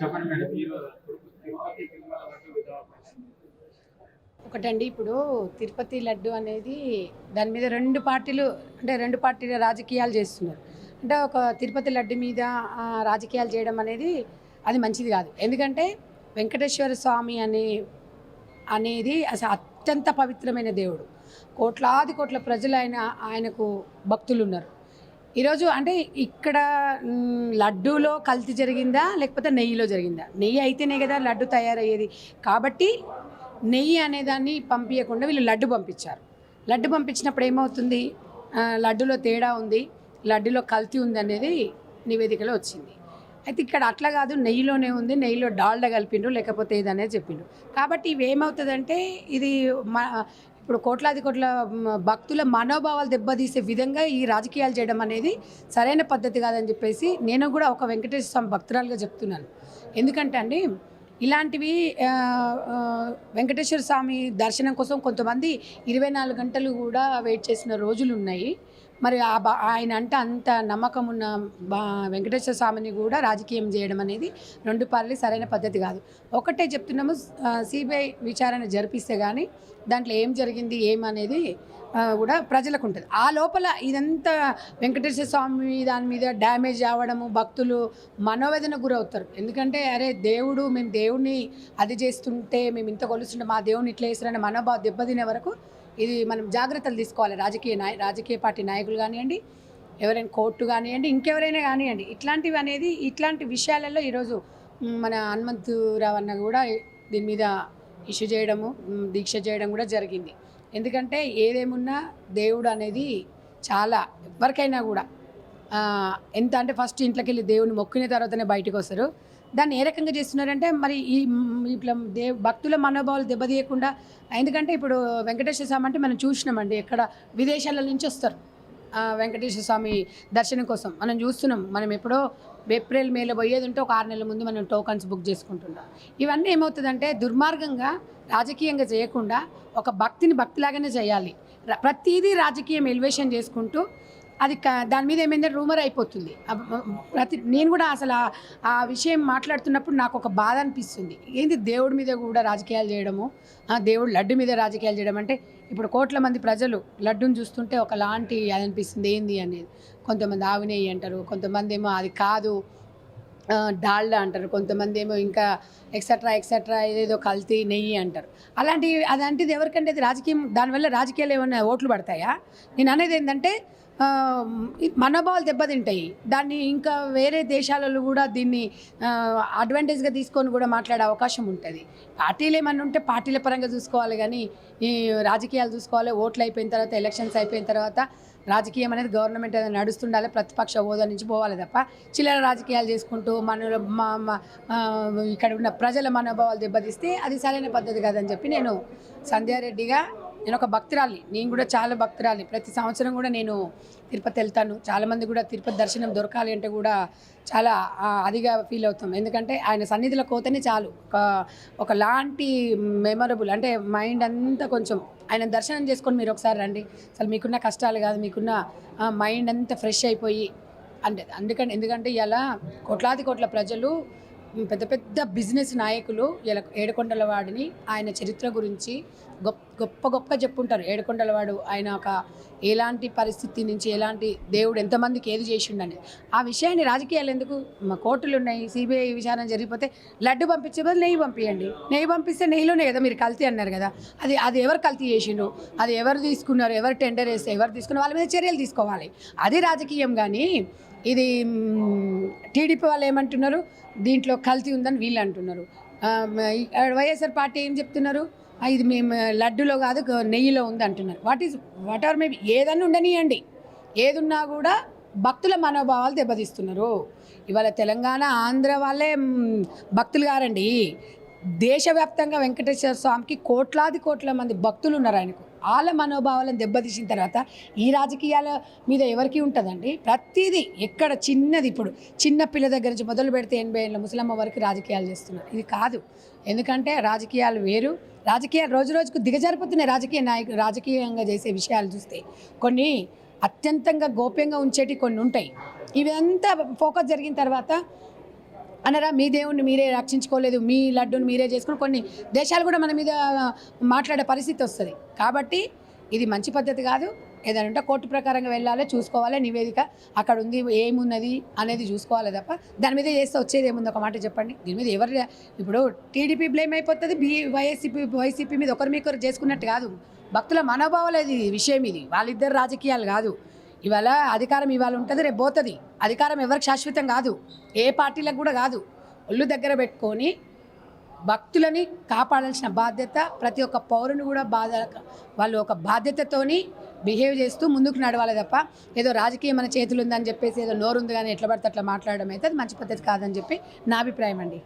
చెప్పండి మేడం. తిరుపతి తిరుమల లడ్డు ఒకటండి ఇప్పుడు తిరుపతి లడ్డు అనేది దాని మీద రెండు పార్టీలు అంటే రెండు పార్టీల రాజకీయాలు చేస్తున్నారు. అంటే ఒక తిరుపతి లడ్డు మీద రాజకీయాలు చేయడం అనేది అది మంచిది కాదు. ఎందుకంటే వెంకటేశ్వర స్వామి అనే అనేది అసలు అత్యంత పవిత్రమైన దేవుడు. కోట్లాది కోట్ల ప్రజలు ఆయన ఆయనకు భక్తులు ఉన్నారు ఈరోజు అంటే ఇక్కడ లడ్డూలో కల్తీ జరిగిందా లేకపోతే నెయ్యిలో జరిగిందా? నెయ్యి అయితేనే కదా లడ్డు తయారయ్యేది. కాబట్టి నెయ్యి అనేదాన్ని పంపించకుండా వీళ్ళు లడ్డు పంపించారు. లడ్డు పంపించినప్పుడు ఏమవుతుంది? లడ్డులో తేడా ఉంది లడ్డులో కల్తీ ఉంది అనేది నివేదికలో వచ్చింది. అయితే ఇక్కడ అట్లా కాదు నెయ్యిలోనే ఉంది నెయ్యిలో డాల్డా కలిపిండ్రు లేకపోతే ఏదనేది చెప్పిండ్రు. కాబట్టి ఇవి ఏమవుతుందంటే ఇది మా ఇప్పుడు కోట్లాది కోట్ల భక్తుల మనోభావాలు దెబ్బతీసే విధంగా ఈ రాజకీయాలు చేయడం అనేది సరైన పద్ధతి కాదని చెప్పేసి నేను కూడా ఒక వెంకటేశ్వర స్వామి భక్తురాలుగా చెప్తున్నాను. ఎందుకంటే అండి ఇలాంటివి వెంకటేశ్వర స్వామి దర్శనం కోసం కొంతమంది ఇరవై నాలుగు గంటలు కూడా వెయిట్ చేసిన రోజులు ఉన్నాయి. మరి ఆ బా- ఆయన అంటే అంత నమ్మకం ఉన్న వెంకటేశ్వర స్వామిని కూడా రాజకీయం చేయడం అనేది రెండు పార్టీ సరైన పద్ధతి కాదు. ఒకటే చెప్తున్నాము సిబిఐ విచారణ జరిపిస్తే కానీ దాంట్లో ఏం జరిగింది ఏమనేది కూడా ప్రజలకు ఉంటుంది. ఆ లోపల ఇదంతా వెంకటేశ్వర స్వామి దాని మీద డ్యామేజ్ అవ్వడము భక్తులు మనోవేదన గురవుతారు. ఎందుకంటే అరే దేవుడు మేము దేవుడిని అది చేస్తుంటే మేము ఇంత కొలుస్తుంటే మా దేవుడిని ఇట్లా వేస్తారని మనోభావ దెబ్బతినే వరకు ఇది మనం జాగ్రత్తలు తీసుకోవాలి. రాజకీయ నాయ రాజకీయ పార్టీ నాయకులు కానివ్వండి ఎవరైనా కోర్టు కానివ్వండి ఇంకెవరైనా కానివ్వండి. ఇట్లాంటివి అనేది ఇట్లాంటి విషయాలలో ఈరోజు మన హనుమంతురావు అన్న కూడా దీని మీద ఇష్యూ చేయడము దీక్ష చేయడం కూడా జరిగింది. ఎందుకంటే ఏదేమున్నా దేవుడు అనేది చాలా ఎవరికైనా కూడా ఎంత అంటే ఫస్ట్ ఇంట్లోకి వెళ్ళి దేవుని మొక్కిన తర్వాతనే బయటకు వస్తారు దాన్ని ఏ రకంగా చేస్తున్నారంటే మరి ఈ ఇట్లా దే భక్తుల మనోభావాలు దెబ్బతీయకుండా ఎందుకంటే ఇప్పుడు వెంకటేశ్వర స్వామి అంటే మనం చూసినామండి ఎక్కడ విదేశాల నుంచి వస్తారు. వెంకటేశ్వర స్వామి దర్శనం కోసం. మనం చూస్తున్నాం మనం ఎప్పుడో ఏప్రిల్ మేలో పోయేది ఉంటే ఒక ఆరు నెలల ముందు మనం టోకన్స్ బుక్ చేసుకుంటున్నాం ఇవన్నీ ఏమవుతుందంటే దుర్మార్గంగా రాజకీయంగా చేయకుండా ఒక భక్తిని భక్తిలాగానే చేయాలి. ప్రతిదీ రాజకీయం ఎలివేషన్ చేసుకుంటూ అది దాని మీద ఏమైందంటే రూమర్ అయిపోతుంది. ప్రతి నేను కూడా అసలు ఆ- విషయం మాట్లాడుతున్నప్పుడు నాకు ఒక బాధ అనిపిస్తుంది. ఏంది దేవుడి మీద కూడా రాజకీయాలు చేయడము? ఆ దేవుడు లడ్డు మీద రాజకీయాలు చేయడం అంటే ఇప్పుడు కోట్ల మంది ప్రజలు లడ్డుని చూస్తుంటే ఒకలాంటి అది అనిపిస్తుంది. ఏంది అనేది? కొంతమంది ఆవినేయి అంటారు కొంతమంది ఏమో అది కాదు డాల్డా అంటారు. కొంతమంది ఏమో ఇంకా ఎక్సెట్రా ఎక్సెట్రా ఏదేదో కల్తీ నెయ్యి అంటారు. అలాంటి అదంటిది ఎవరికంటే అది రాజకీయం దానివల్ల రాజకీయాలు ఏమైనా ఓట్లు పడతాయా? నేను అనేది ఏంటంటే మనోభావాలు దెబ్బతింటాయి. దాన్ని ఇంకా వేరే దేశాలలో కూడా దీన్ని అడ్వాంటేజ్గా తీసుకొని కూడా మాట్లాడే అవకాశం ఉంటుంది. పార్టీలు ఏమన్నా ఉంటే పార్టీల పరంగా చూసుకోవాలి కానీ ఈ రాజకీయాలు చూసుకోవాలి. ఓట్లు అయిపోయిన తర్వాత ఎలక్షన్స్ అయిపోయిన తర్వాత రాజకీయం అనేది గవర్నమెంట్ అనేది నడుస్తుండాలి ప్రతిపక్ష హోదా నుంచి పోవాలి తప్ప చిల్లర రాజకీయాలు చేసుకుంటూ మన మా ఇక్కడ ఉన్న ప్రజల మనోభావాలు దెబ్బతీస్తే అది సరైన పద్ధతి కాదని చెప్పి నేను సంధ్యారెడ్డిగా నేను ఒక భక్తురాలి నేను కూడా చాలా భక్తురాలి ప్రతి సంవత్సరం కూడా నేను తిరుపతి వెళ్తాను. చాలామంది కూడా తిరుపతి దర్శనం దొరకాలి అంటే కూడా చాలా అదిగా ఫీల్ అవుతాం. ఎందుకంటే ఆయన సన్నిధిలో కోతనే చాలు. ఒక ఒకలాంటి మెమరబుల్ అంటే మైండ్ అంతా కొంచెం ఆయన దర్శనం చేసుకొని మీరు ఒకసారి రండి. అసలు మీకున్న కష్టాలు కాదు మీకున్న మైండ్ అంతా ఫ్రెష్ అయిపోయి అంటే అందుకని ఎందుకంటే ఇలా కోట్లాది కోట్ల ప్రజలు పెద్ద పెద్ద బిజినెస్ నాయకులు ఇలా ఏడుకొండల వాడిని ఆయన చరిత్ర గురించి గొప్ప గొప్ప గొప్ప చెప్పుంటారు. ఏడుకొండల వాడు ఆయన ఒక ఎలాంటి పరిస్థితి నుంచి ఎలాంటి దేవుడు ఎంతమందికి ఏది చేసిండని. ఆ విషయాన్ని రాజకీయాలు ఎందుకు? మా కోర్టులు ఉన్నాయి సిబిఐ విచారణ జరిగిపోతే లడ్డు పంపించే బదులు నెయ్యి పంపించండి నెయ్యి పంపిస్తే నెయ్యిలోనే కదా మీరు కల్తీ అన్నారు కదా. అది అది ఎవరు కల్తీ చేసిండ్రు? అది ఎవరు తీసుకున్నారు? ఎవరు టెండర్ వేస్తే ఎవరు తీసుకున్నారు? వాళ్ళ మీద చర్యలు తీసుకోవాలి. అది రాజకీయం కానీ ఇది టీడీపీ వాళ్ళు ఏమంటున్నారు? దీంట్లో కల్తీ ఉందని వీళ్ళు అంటున్నారు. వైఎస్ఆర్ పార్టీ ఏం చెప్తున్నారు? ఇది మేము లడ్డులో కాదు నెయ్యిలో ఉంది అంటున్నారు. What is what are maybe ఏదన్నా ఉండనియండి. ఏదున్నా కూడా భక్తుల మనోభావాలు దెబ్బతీస్తున్నారు. ఇవాళ తెలంగాణ ఆంధ్ర వాళ్ళే భక్తులు గారండి దేశవ్యాప్తంగా వెంకటేశ్వర స్వామికి కోట్లాది కోట్ల మంది భక్తులు ఉన్నారు ఆయనకు. వాళ్ళ మనోభావాలను దెబ్బతీసిన తర్వాత ఈ రాజకీయాల మీద ఎవరికి ఉంటుందండి? ప్రతిదీ ఎక్కడ చిన్నది ఇప్పుడు చిన్న పిల్ల దగ్గర నుంచి మొదలు పెడితే ఎనభై ఏళ్ళ ముసలమ్మ వరకు రాజకీయాలు చేస్తున్నారు. ఇది కాదు. ఎందుకంటే రాజకీయాలు వేరు. రాజకీయాలు రోజు రోజుకు దిగజారిపోతున్నాయి రాజకీయ నాయకులు రాజకీయంగా చేసే విషయాలు చూస్తే. కొన్ని అత్యంతంగా గోప్యంగా ఉంచేటి కొన్ని ఉంటాయి. ఇవంతా ఫోకస్ జరిగిన తర్వాత అనరా మీ దేవుణ్ణి మీరే రక్షించుకోలేదు మీ లడ్డూని మీరే చేసుకుని కొన్ని దేశాలు కూడా మన మీద మాట్లాడే పరిస్థితి వస్తుంది. కాబట్టి ఇది మంచి పద్ధతి కాదు. ఏదైనా ఉంటే కోర్టు ప్రకారంగా వెళ్ళాలి చూసుకోవాలి నివేదిక అక్కడ ఉంది ఏమున్నది అనేది చూసుకోవాలి తప్ప దాని మీద చేస్తే వచ్చేది ఏముంది? ఒక మాట చెప్పండి. దీని మీద ఎవరు ఇప్పుడు టీడీపీ బ్లేమ్ అయిపోతుంది బీ వైఎస్సీపీ వైసీపీ మీద ఒకరి మీద ఒకరు చేసుకున్నట్టు కాదు. భక్తుల మనోభావాలు ఇది విషయం ఇది. వాళ్ళిద్దరు రాజకీయాలు కాదు. ఇవాళ అధికారం ఇవాళ ఉంటుంది రేపు పోతుంది. అధికారం ఎవరికి శాశ్వతం కాదు. ఏ పార్టీలకు కూడా కాదు. ఒళ్ళు దగ్గర పెట్టుకొని భక్తులని కాపాడాల్సిన బాధ్యత ప్రతి ఒక్క పౌరుని కూడా బాధ వాళ్ళు ఒక బాధ్యతతోని బిహేవ్ చేస్తూ ముందుకు నడవాలి తప్ప ఏదో రాజకీయం మన చేతులు ఉందని చెప్పేసి ఏదో నోరుంది కానీ ఎట్లా పడితే అట్లా మాట్లాడడం అయితే అది మంచి పద్ధతి కాదని చెప్పి నా అభిప్రాయం అండి.